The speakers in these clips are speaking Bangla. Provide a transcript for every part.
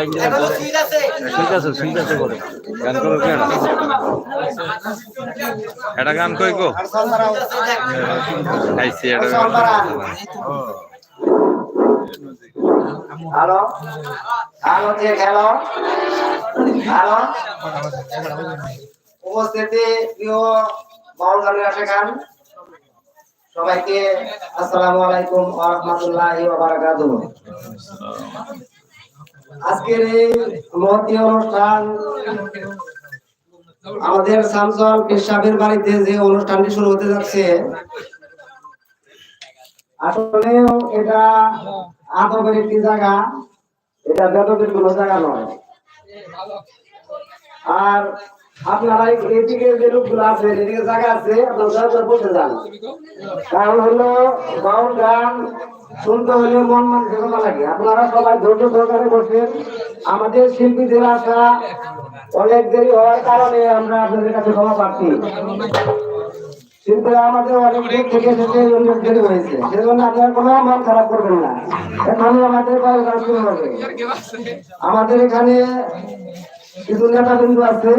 ঠিক আছে। ঠিক আছে করে গান করো কেন? এটা গান কই গো? খাইছি এটা হ্যালো? হ্যালো কে খেলো? হ্যালো? উপস্থিতি প্রিয় বাউল আসে খান সবাইকে আসসালামু আলাইকুম ওয়া রাহমাতুল্লাহি ওয়া বারাকাতুহু। আজকের এই মহতি অনুষ্ঠান আমাদের শামসল পেশাবের বাড়িতে যে অনুষ্ঠানটি শুরু হতে যাচ্ছে, আসলে এটা আদবের একটি জায়গা, এটা কোনো জায়গা নয়। আর আপনারা এদিকে যে লোকগুলো আছে, এদিকে জায়গা আছে, আপনারা বসে যান কারণ হলো গান শুনতে হলে মন মান ভালো লাগে। আপনারা সবাই ধৈর্য সহকারে বসেন। আমাদের শিল্পীদের আসা অনেক দেরি হওয়ার কারণে আমরা আপনাদের কাছে ক্ষমা পাচ্ছি আমাদের অনেক থেকে কোনো মন খারাপ করবেন না। এখন আমাদের এখানে কিছু নেতা আছে।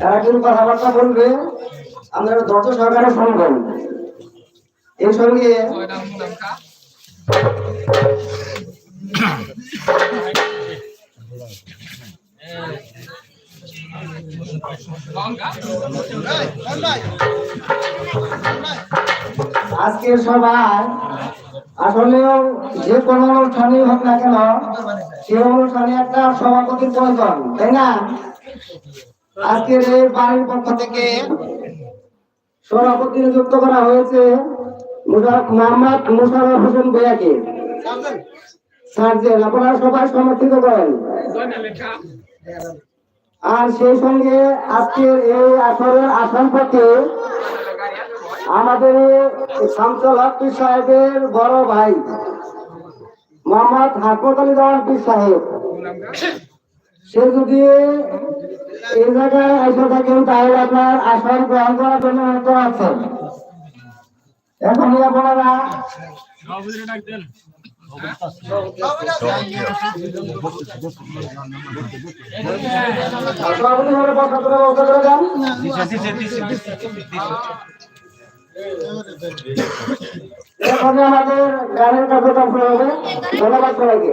তারা কিন্তু কথাবার্তা বলবে। আপনারা ধৈর্য সহকারে শুনবেন। এই সঙ্গে আজকের সভায় আসলেও যে কোনো অনুষ্ঠানই হোক না কেন, সে অনুষ্ঠানে একটা সভাপতির প্রয়োজন, তাই না? আজকের এই বাড়ির পক্ষ থেকে সভাপতি নিযুক্ত করা হয়েছে। মোহাম্মদ মুশারফ হোসেন বয়াকে সার্জেন আপনারা সবাই সমর্থিত করেন। আর সেই সঙ্গে আজকের এই আসরের আসাম পথে আমাদের শামসুল হক সাহেবের বড় ভাই মোহাম্মদ হাকমত আলী দেওয়ান সাহেব। সে যদি এই জায়গায় এসে থাকেন, তাহলে আপনার আসন গ্রহণ করার জন্য হয়তো আছেন এখন আপনারা এখন আমাদের গানের কার্যক্রম শুরু হবে। ধন্যবাদ সবাইকে।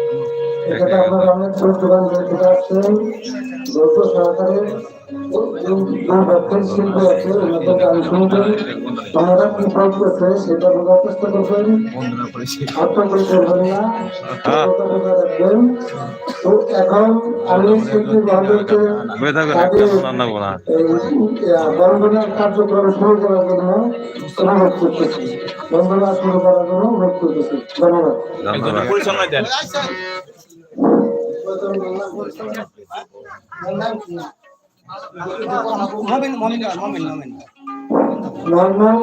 এখানে আপনারা অনেক দোকান দেখতে পাচ্ছেন যত সরকারে শিল্পী আছে ওনারা কি বলতেছে সেটা বোঝার করবেন। আত্মকরি করবেন না রাখবেন। তো এখন আমি শিল্পী না বন্ধনের কার্যক্রম শুরু করার জন্য অনুরোধ করতেছি। বন্ধনা শুরু করার জন্য অনুরোধ করতেছি। ধন্যবাদ। ধন্যবাদ। নর্মাল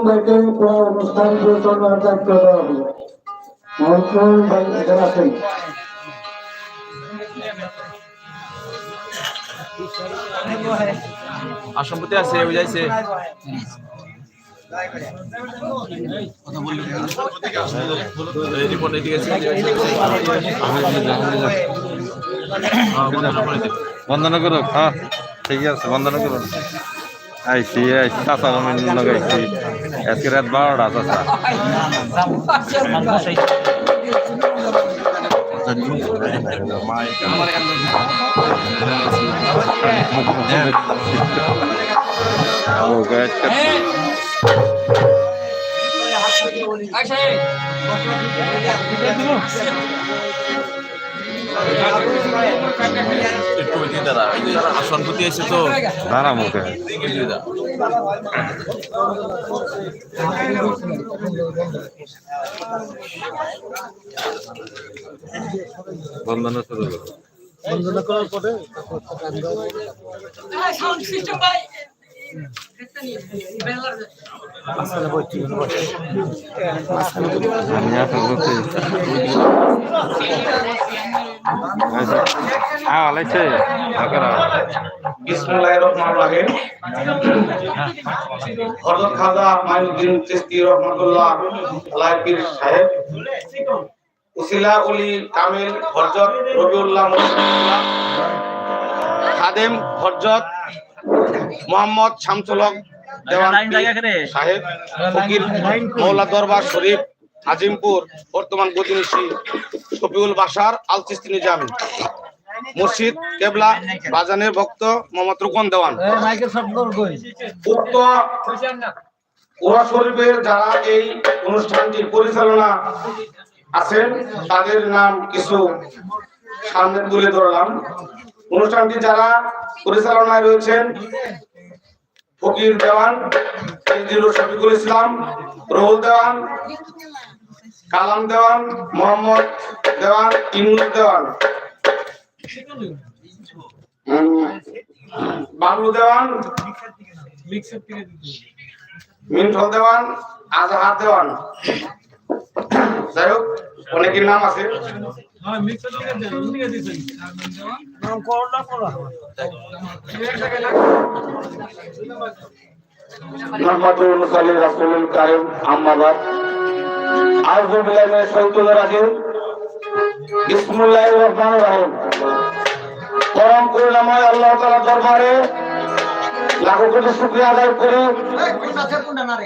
আছে বুঝাইছে বন্দনা করো হ্যাঁ ঠিক আছে বন্দনা করো আইসি আইসি চাষা জমিন লাগাইছি। আজকে রাত বারোটা চাষা ও গাছ একটু যে আসন প্রতি এসে তো দাঁড়া মুখে। দিয়ে দাও বন্ধনা শুরু করো। বন্দনা করার পরে হ্যাঁ রহিম। হযরত খাজা মাইনুদ্দিন চিশতি রহমাতুল্লাহ আলাইহি সাহেব উসিলা উলি কামিল হযরত রবিউল্লাহ মোহাম্মদ শামসুল হক দেওয়ান সাহেব ফকির মৌলা দরবার শরীফ আজিমপুর বর্তমান গদিনিশি শফিউল বাসার আল চিস্তি নিজামী মসজিদ কেবলা বাজানের ভক্ত মোহাম্মদ রুকন দেওয়ান। উক্ত ওরা শরীফের যারা এই অনুষ্ঠানটির পরিচালনা আছেন তাদের নাম কিছু সামনে তুলে ধরলাম। অনুষ্ঠানটি যারা পরিচালনায় রয়েছেন, ফকির দেওয়ান শফিকুল ইসলাম, রহুল দেওয়ান, কালাম দেওয়ান, মোহাম্মদ দেওয়ান ইমরুল দেওয়ান। বাবলু দেওয়ান, মিন্টল দেওয়ান, আজহার দেওয়ান। যাই হোক, অনেকের নাম আছে। মোহাম্মদুর মুসাল্লি রাসূলুল কারীম আম্মাবাদ আউযু বিল্লাহি মিনাশ শাইতানির রাজিম। বিসমিল্লাহির রহমানির রহিম। পরম করুণাময় আল্লাহ তাআলার দরবারে লাখো কোটি শুকরিয়া আদায় করি।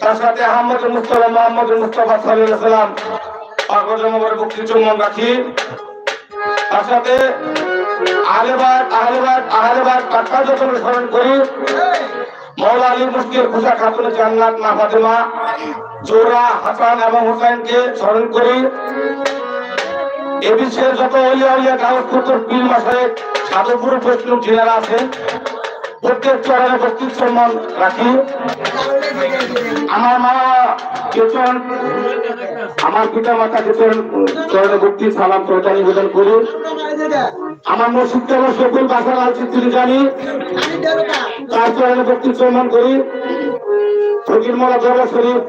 তার সাথে আহমদ মুস্তফা মোহাম্মদ মুস্তফা সাল্লাল্লাহু আলাইহি সাল্লাম অগ্রজমবর বক্তি চুম্বন রাখি তার সাথে আহলেবাদ আহলেবাদ আহলেবাদ কাটকা যখন স্মরণ করি মৌলা আলী মুফতির খুশা খাতুন জান্নাত মা ফাতেমা জোরা হাসান এবং হুসাইনকে স্মরণ করি। এ বিশ্বের যত অলিয়া অলিয়া কাগজ কুতুর পীর মাসায় সাধুপুর বৈষ্ণব জেলারা আছে, প্রত্যেক চরণে প্রত্যেক সম্মান রাখি। আমার মা কেতন আমার পিতা মাতা কেতন চরণে ভক্তি সালাম শ্রদ্ধা নিবেদন করি। আমার মসজিদ সকল বাসার তিনি জানি। তার চরণে ভক্তি সম্মান করি। ফকির মোলা দরবার শরীফ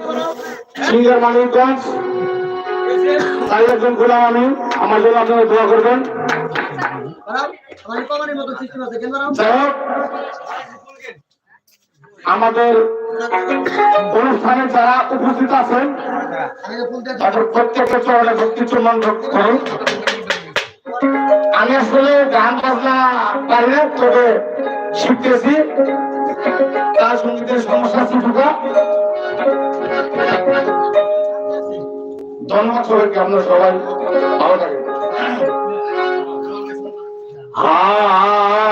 সিঙ্গার মানিকগঞ্জ। তাই একজন গোলাম আমি। আমার জন্য আপনারা দোয়া করবেন। যাই হোক, আমাদের অনুষ্ঠানে যারা উপস্থিত আছেন, তাদের প্রত্যেকের চরণে ভক্তি চুম্বন করি আমি আসলে গান বাজনা পারি না, তবে শিখতেছি। তার সঙ্গীতের সমস্যা কিছুটা ধন্যবাদ সবাইকে, আপনারা সবাই ভালো থাকেন। তোমার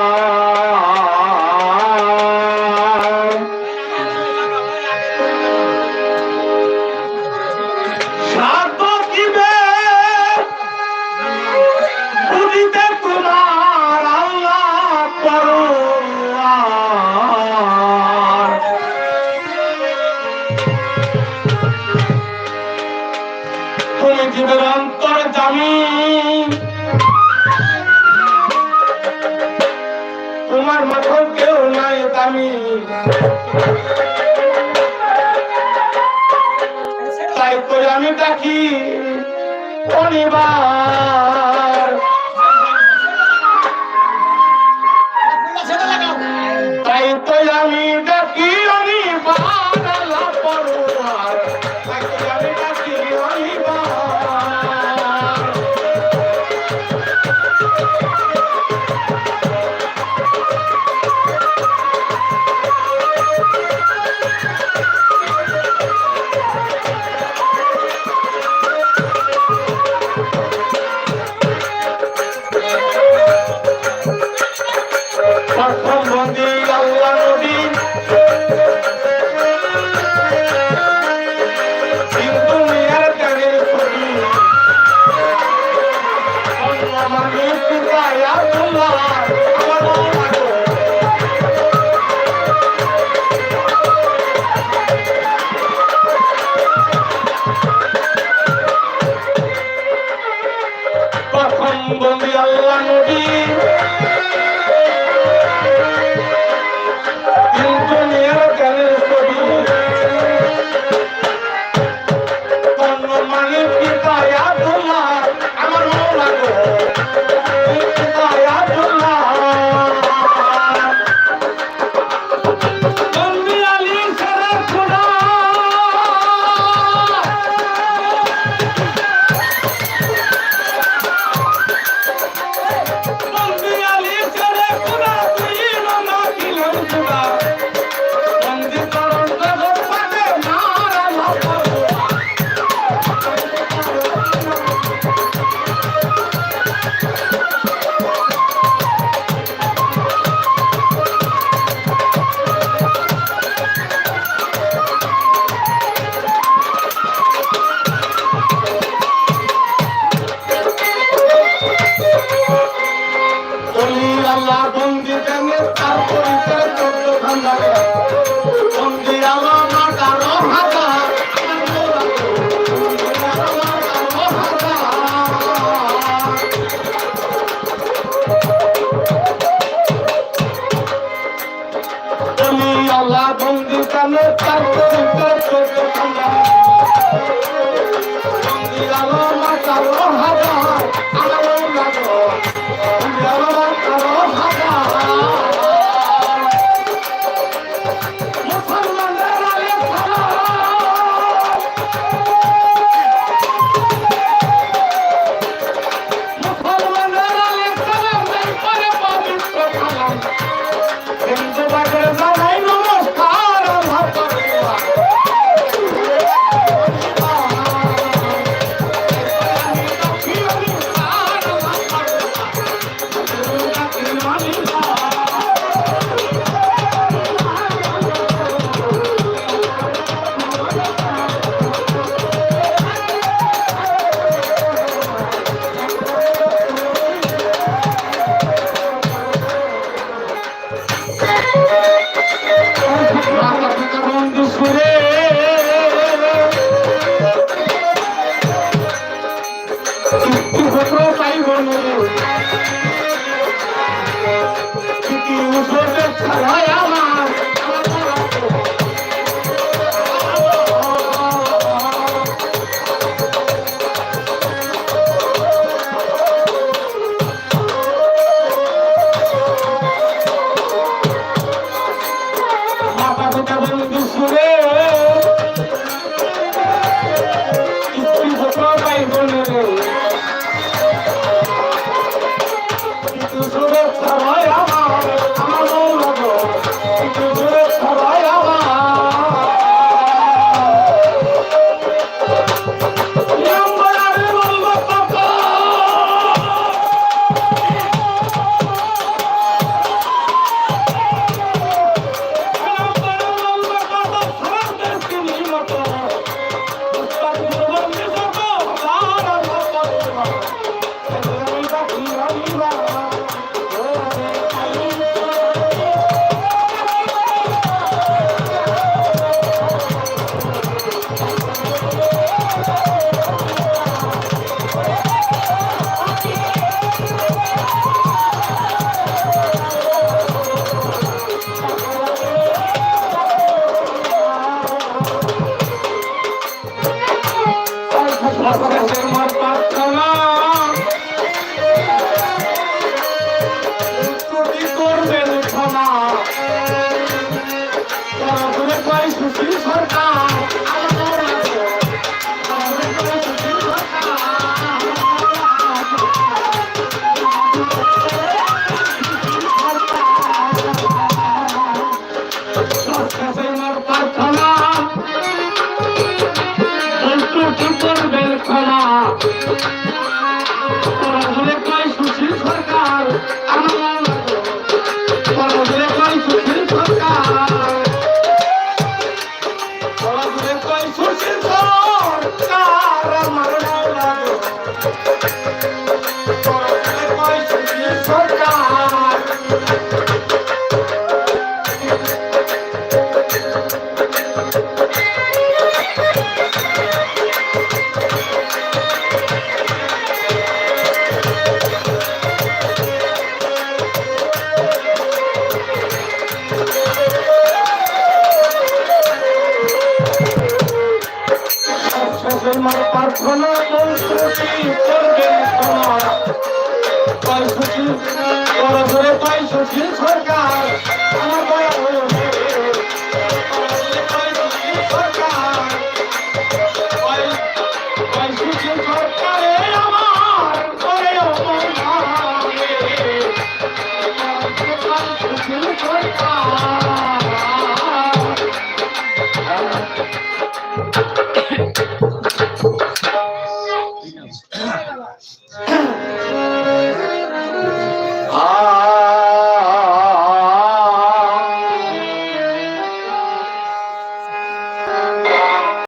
ডাকি অনিবার অর্থ